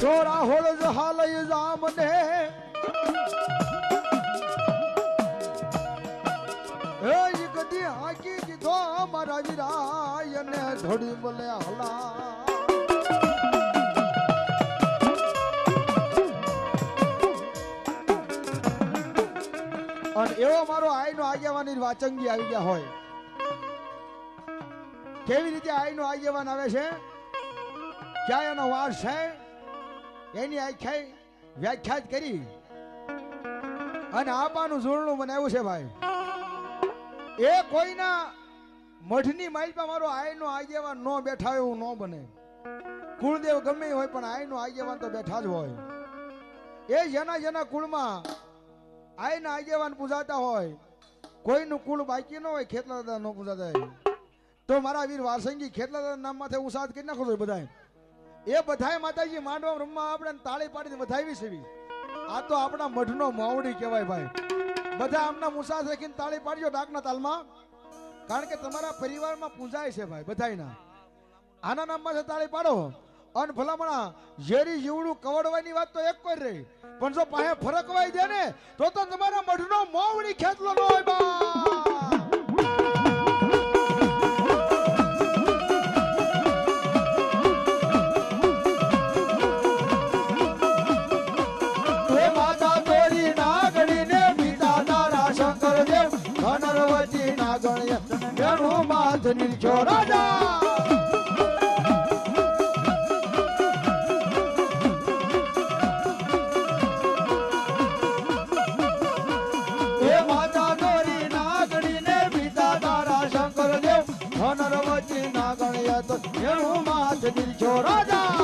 છોરા હોળ જહાલય જામને ઈ કદી હાકી દીધો મારા વીરાય ને ધડી બોલે હલા અને એવો મારો આઈનો આગેવાની વાચંગી આવી ગયા હોય કેવી રીતે આઈનો આગેવાન આવે છે ક્યાં એનો વાર છે એની આખ્યાઈ વ્યાખ્યાત કરી. અને આપાનું ઝૂરણું બનાવ્યું છે ભાઈ. એ કોઈના મઠની માઇલમાં મારો આયનો આગેવાન નો બેઠા એવું ન બને. કુળદેવ ગમે હોય, પણ આયનો આગેવાન તો બેઠા જ હોય. એ જેના જેના કુળમાં આયના આગેવાન પૂજાતા હોય, કોઈનું કુળ બાકી ન હોય ખેતલા દાદા ન પૂજાતા હોય. તો મારા વીર વાસંગી ખેતલા દાદા નામ માથે સાથ કરી નાખો છો બધાય. એ બધાય માતાજી માંડવા રૂમમાં આપણે તાળી પાડીને વધાવી છે આ તો આપણા મઠનો માવડી કહેવાય ભાઈ. બધા આમના મુસા રાખીને તાળી પાડજો ડાકના તાલમાં. કારણ કે તમારા પરિવારમાં પૂજાય છે ભાઈ, બધાયના. આના નામમાં છે તાળી પાડો. અને ભલામણા, ઝેરી જીવડું કવડવાની વાત તો એક કોઈ રહી. પણ જો પાસે ફરકવાઈ દે ને, તો તો તમારા મઢનો મોવડી ખેતલો ન હોય બા. માથ નીચો રાજા શંકર દેવ ધનરવતી તો બેનું માથ નીચો રાજા!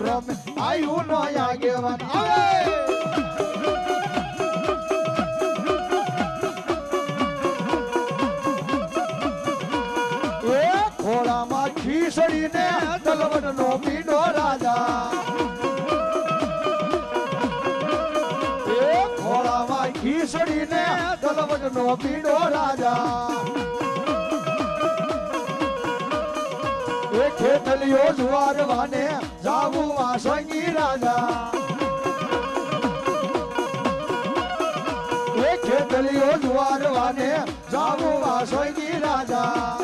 રમે તલવટ નો આગેવાન પીડો રાજા. એ ખેતલીઓ જુવારવાને જાવું વાસંગી રાજા. એ ખેતલીઓ જુવારવાને જાવું વાસંગી રાજા.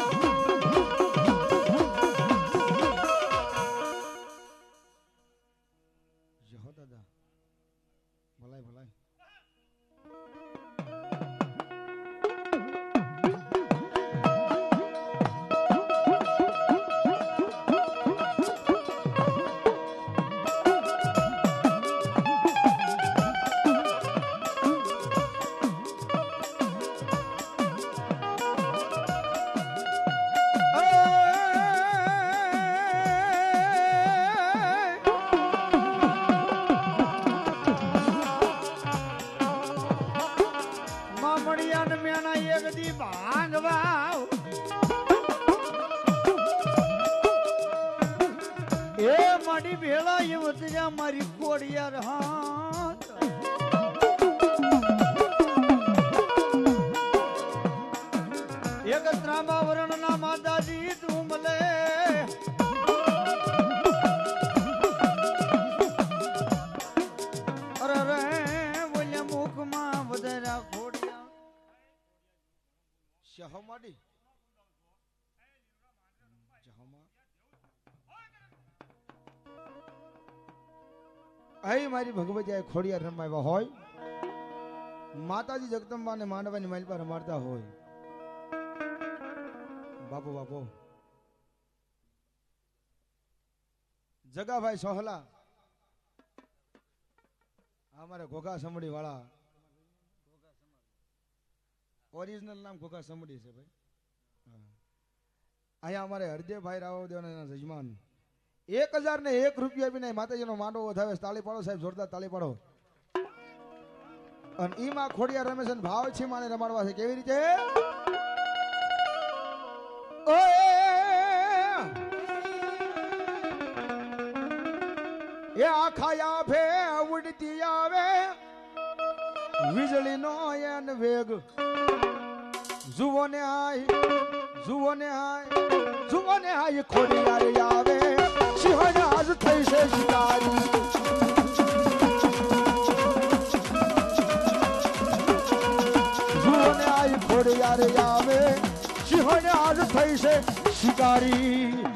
મારી કોડિયાર હાથ. એક ત્રાંબા અહીં મારી ભગવતી ખોડિયા રમાવ્યા હોય, માતાજી જગદંબા ને માંડવાની પર રમાડતા હોય. બાપો બાપો. જગાભાઈ સોહલા, અમારે ઘોઘા સમડી વાળા. ઓરિજિનલ નામ ઘોઘા સમડી છે ભાઈ. અહીંયા અમારે હરદેવભાઈ રાવદેવના એના જજમાન એક હજાર ને એક રૂપિયા બી નહીં. માતાજીનો માંડો વધાવે તાળી પાડો સાહેબ, જોરદાર તાળી પાડો. અને ઈમાં ખોડિયા રમેશ ભાવ છે માને રમાડવા છે. કેવી રીતે? એ આખા યાભે ઉડતી આવે. વીજળીનો એન વેગ. જુઓ ને આય જુઓ ને આય જુઓ ને આય ખોડિયાર આવે સિંહણ આજ થઈ છે શિકારી. ખોડિયાર આવે સિંહણ આજ થઈ છે શિકારી.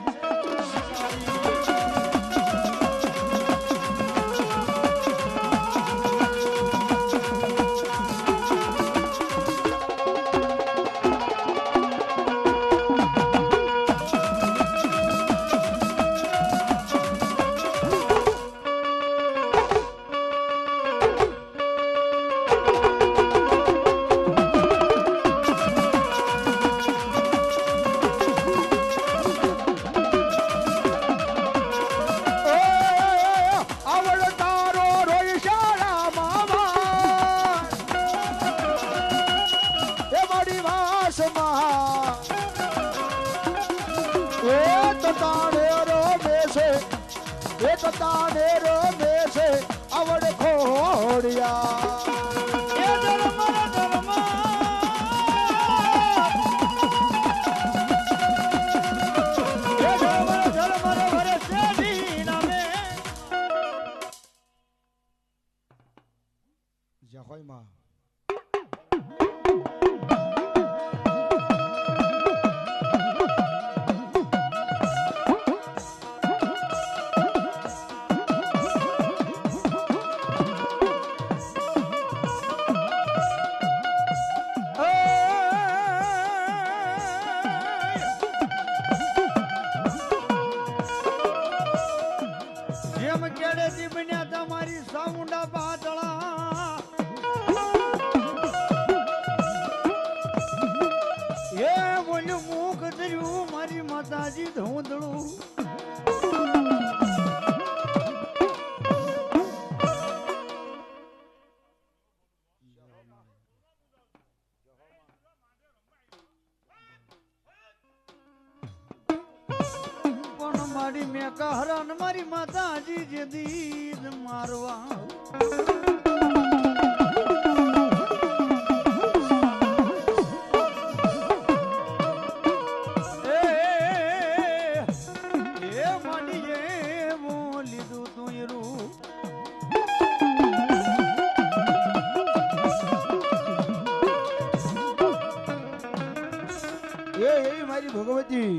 જય બોલ્યું મુખ ધર્યું મારી માતાજી ધોંધળું. પણ મારી મેં કહરાન મારી માતાજી જે દીદ મારવા. એ એવી મારી ભગવતી.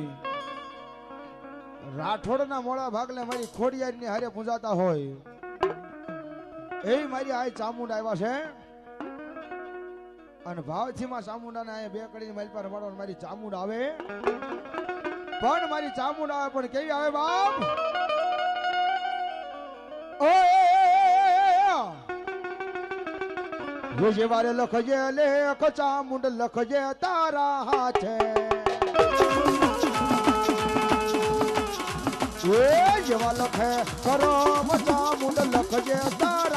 રાઠોડના મોડા ભાગલે મારી ખોડિયારની હારે પૂજાતા હોય. એ મારી આ ચામુંડ આવ્યા છે. અને ભાવથી માં ચામુંડા ને બે કડી મારી પાસે રમાડવા મારી ચામુંડ આવે. પણ મારી ચામુંડ આવે, પણ કેવી આવે બાપ? ઓ જે વારે લખજે લેખ ચામુંડ લખજે તારા હાથે. એ જેવા લખે કરો મચા મુંડ લખજે તારા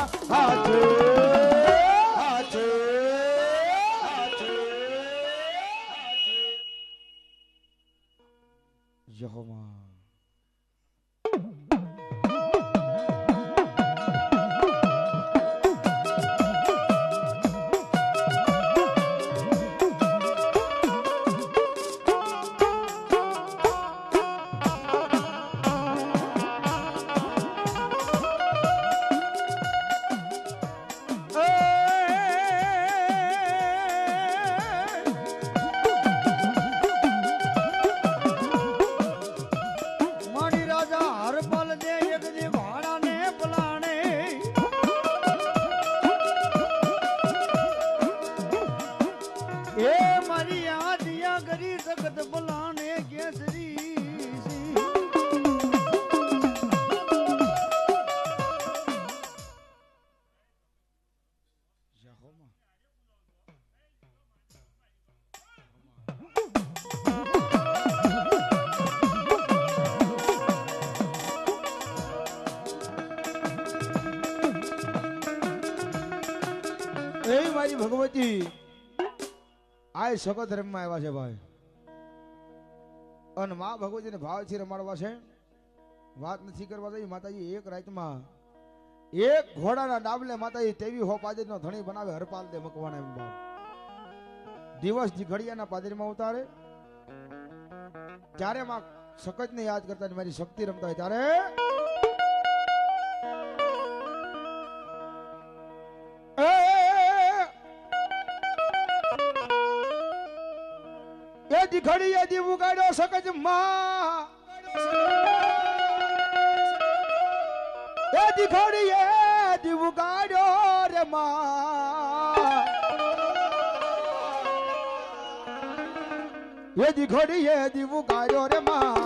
આ સખત આવ્યા છે ભાઈ. અને મા ભગવતીને ભાવથી રમાડવા છે. વાત નથી કરવા દઈ, માતાજી, એક રાતમાં એક ઘોડાના ડાબલે માતાજી તેવી હો પાદરીનો ધણી બનાવે હરપાલ દે મકવાના એમ બાપ. દિવસ ઘડિયાના પાદરીમાં ઉતારે. ત્યારે માં સખતને યાદ કરતા મારી શક્તિ રમતા હોય ત્યારે એ દી ઉગાડ્યો સકજમાં. એ દી ઘડી એ દી ઉગાડ્યો રે માં. એ દી ઘડી એ દી ઉગાડ્યો રે માં.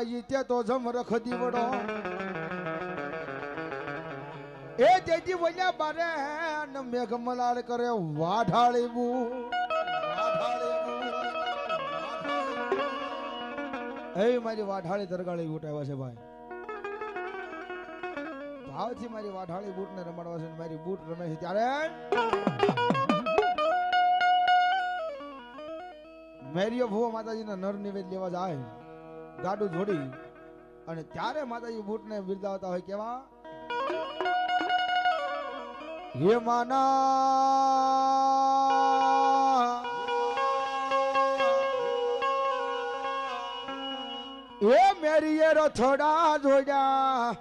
બનાવ્યો તે તો જમ રખ દીવડો એ તેથી બોલ્યા બારે ન મેઘ મલાડ કરે વાઢાળી બૂ એ મારી વાઢાળી દરગાળી ઉઠાવ્યા છે ભાઈ. ભાવથી મારી વાઢાળી બૂટ ને રમાડવા છે મારી બૂટ રમે છે ત્યારે. મેરીઓ ભુવા માતાજીના નર નિવેદ લેવા જાય. ગાડું જોડી અને ત્યારે માતાજી બૂટ ને બિરદાવતા હોય કેવા? હે માના! એ મેરી એ રથોડા જોડ્યા.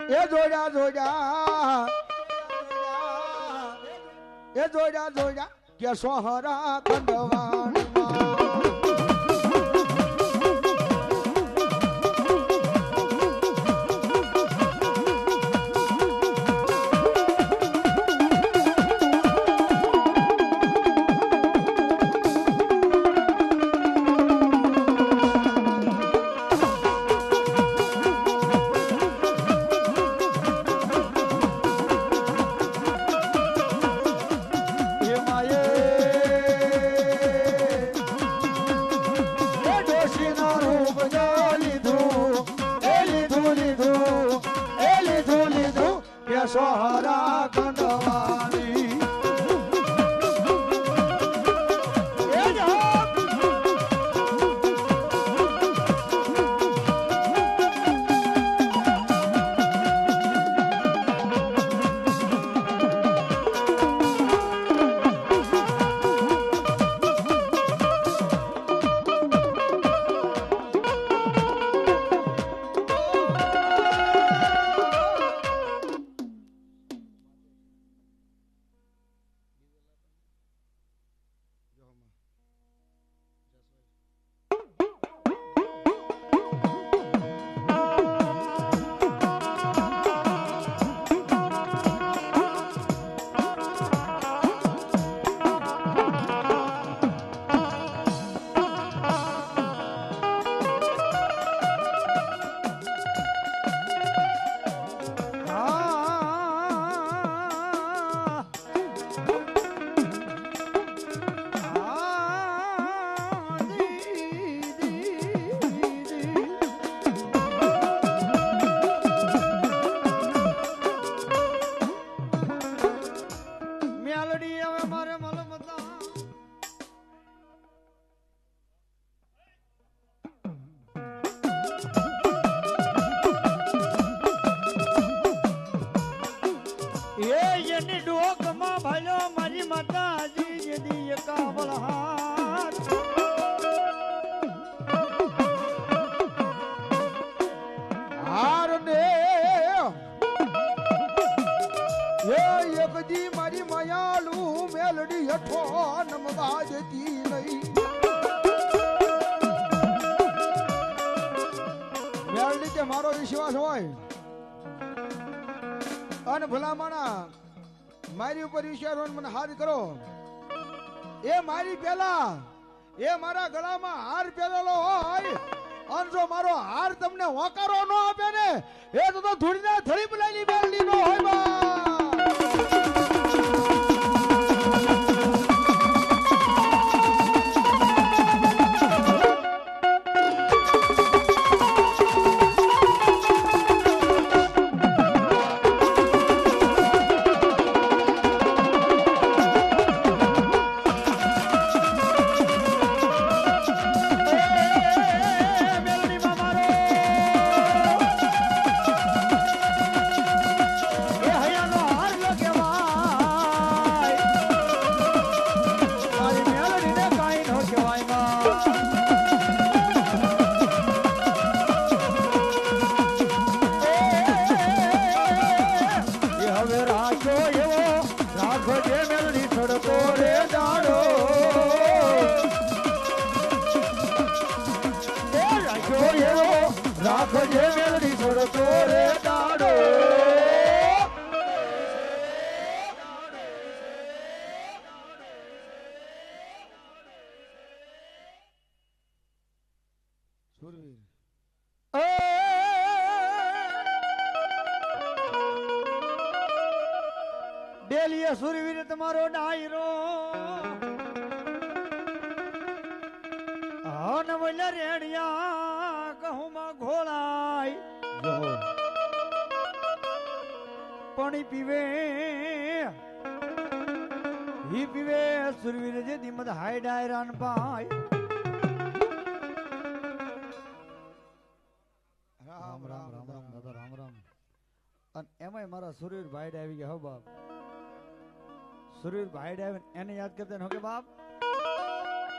એ જોડ્યા જોડ્યા. એ જોડ્યા જોડ્યા. કે સોહરા ખંડવાણમાં માયાળુ મેલડી હેઠો નમવા જતી નહીં. મેલડી કે મારો વિશ્વાસ હોય? અને ભલામણા, મારી ઉપર વિશ્વાસ હોય મને હાર કરો. એ મારી પેલા, એ મારા ગળામાં હાર પહેરેલો હોય, અને જો મારો હાર તમને હોકારો ન આપે ને, એ તો તો ધૂળના થળી પલાની મેલડી નો હોય બા. રાખજે મેલડી છોડતો રે દાડો. ડેલીએ સુરવીર તમારો સુરવીર જે દિમત હાય ડાયરાન પાય. રામ રામ રામ રામ દાદા રામ રામ અને એમાંય મારા સુરવીર ભાઈ આવી ગયા હો બાપ. સુરવીર ભાઈ આવે એને યાદ કરતા હો કે બાપ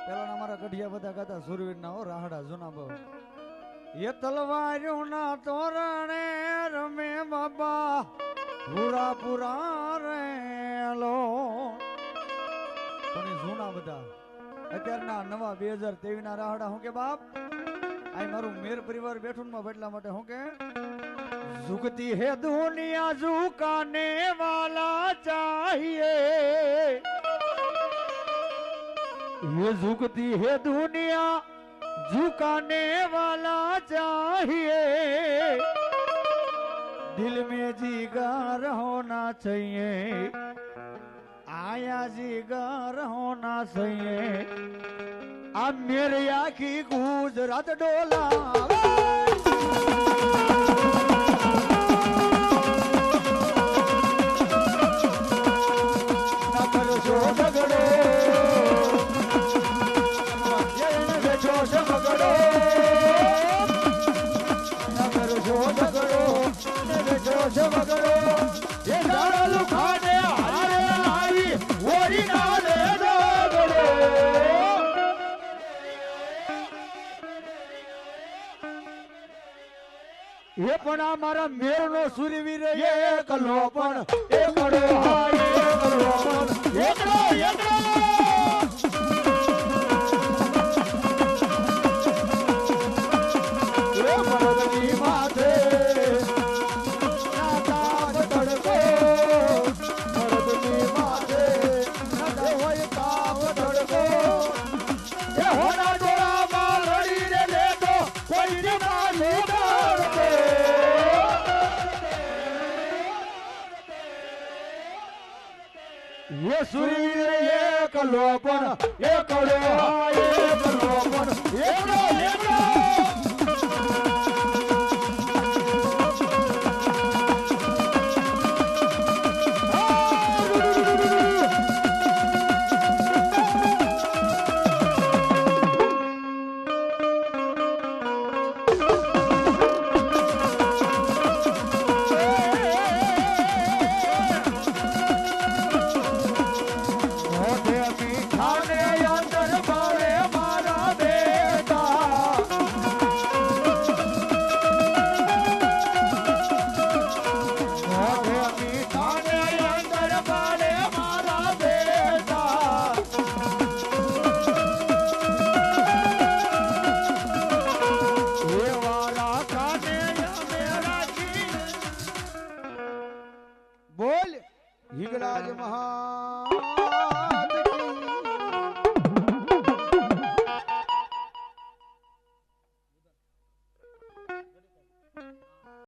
પેલા અમારા કઢિયા બધા ગાતા સુરવીર ના હો રાહડા જૂના બહુ એ તલવાર્યો ના તોરણે રમે બાબા. પૂરા પૂરા રેલો પણ એ જૂના બધા અત્યારના નવા બે હજાર તેવી ના રાહડા હું કે બાપ આ મારું મેર પરિવાર બેઠું માં એટલા માટે હું કે झुकती है दुनिया झुकाने वाला चाहिए ये झुकती है दुनिया झुकाने वाला चाहिए दिल में जीगर होना चाहिए માયા જીગર હોના સૈયે આ મેરે આખી ગુજરાત ડોલા જગડો પણ આ મારા મેર નો સુરવીર એકલો પણ. એકડો હાય એકલો પણ. એકડો એકડો એ મરદની એ સુરીર એકલો પણ એકલો એકલો પણ એકલો એકલો